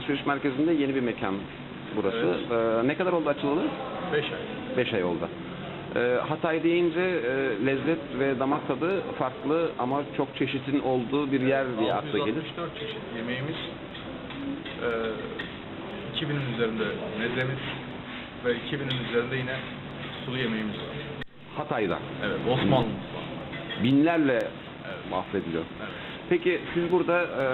alışveriş merkezinde yeni bir mekan burası. Ee, ne kadar oldu açılalı? 5 ay. 5 ay oldu. Ee, Hatay deyince e, lezzet ve damak tadı farklı ama çok çeşitin olduğu bir yer diye akla gelir. 664 çeşit yemeğimiz, e, 2000'in üzerinde mezemiz ve 2000'in üzerinde yine sulu yemeğimiz var. Hatay'da. Evet, Osmanlı. Binlerle Evet. bahsediliyor. Evet. Peki siz burada e,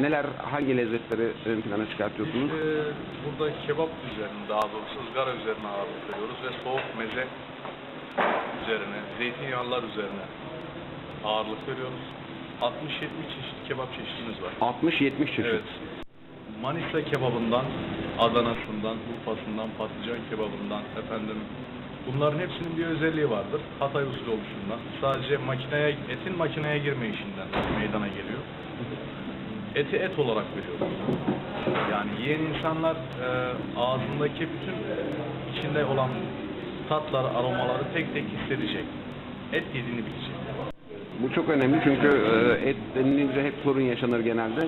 neler, hangi lezzetleri ön plana çıkartıyorsunuz? Biz e, burada kebap üzerine, daha doğrusu ızgara üzerine ağırlık veriyoruz ve soğuk meze üzerine, zeytinyağlılar üzerine ağırlık veriyoruz. 60-70 çeşit kebap çeşitimiz var. 60-70 çeşit. Evet. Manisa kebabından, Adana'sından, Urfa'sından, patlıcan kebabından, efendim bunların hepsinin bir özelliği vardır. Hatay usulü oluşundan. Sadece makineye, etin makineye girme işinden meydana geliyor. Eti et olarak veriyoruz. Yani yiyen insanlar e, ağzındaki bütün içinde olan tatlar, aromaları tek tek hissedecek. Et yediğini bilecek. Bu çok önemli çünkü e, et denilince hep sorun yaşanır genelde.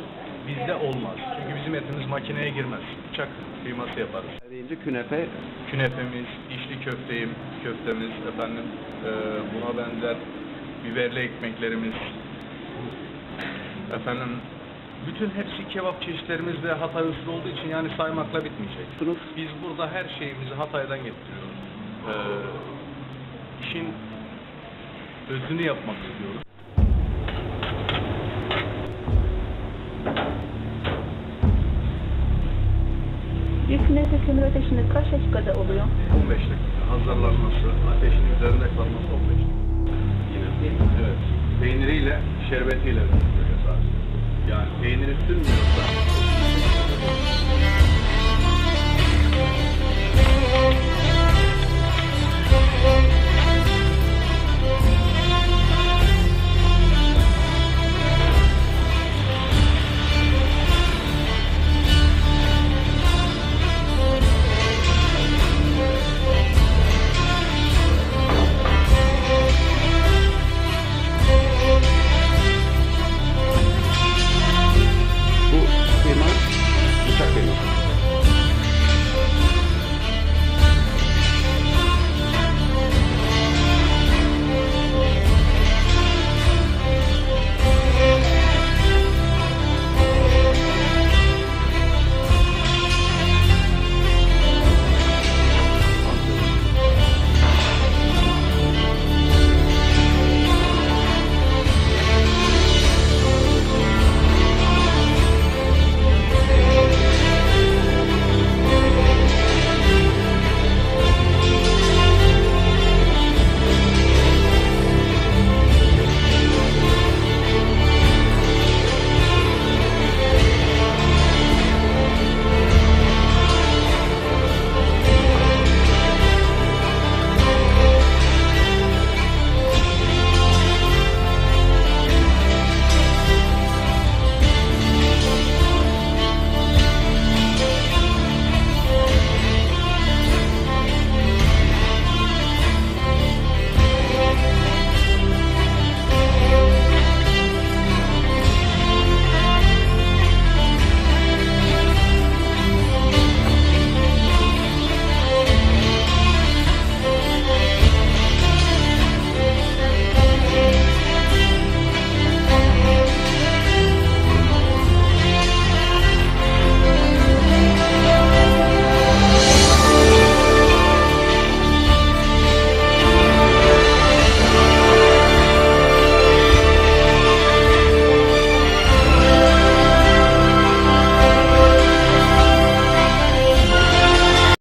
Bizde olmaz. Çünkü bizim etimiz makineye girmez. Bıçak kıyması yaparız. Deyince künefe Künefemiz, içli köfteyim, köftemiz, efendim e, buna benzer biberli ekmeklerimiz, efendim bütün hepsi kebap çeşitlerimiz de Hatay usulü olduğu için yani saymakla bitmeyecek. Biz burada her şeyimizi Hatay'dan getiriyoruz. E, işin özünü yapmak istiyoruz. Künefe kömür ateşinde kaç dakikada oluyor? 15 dakika hazırlanması, ateşin üzerinde kalması 15 dakika. Yine evet. Peyniriyle, şerbetiyle böyle sadece. Yani peyniri sürmüyorsa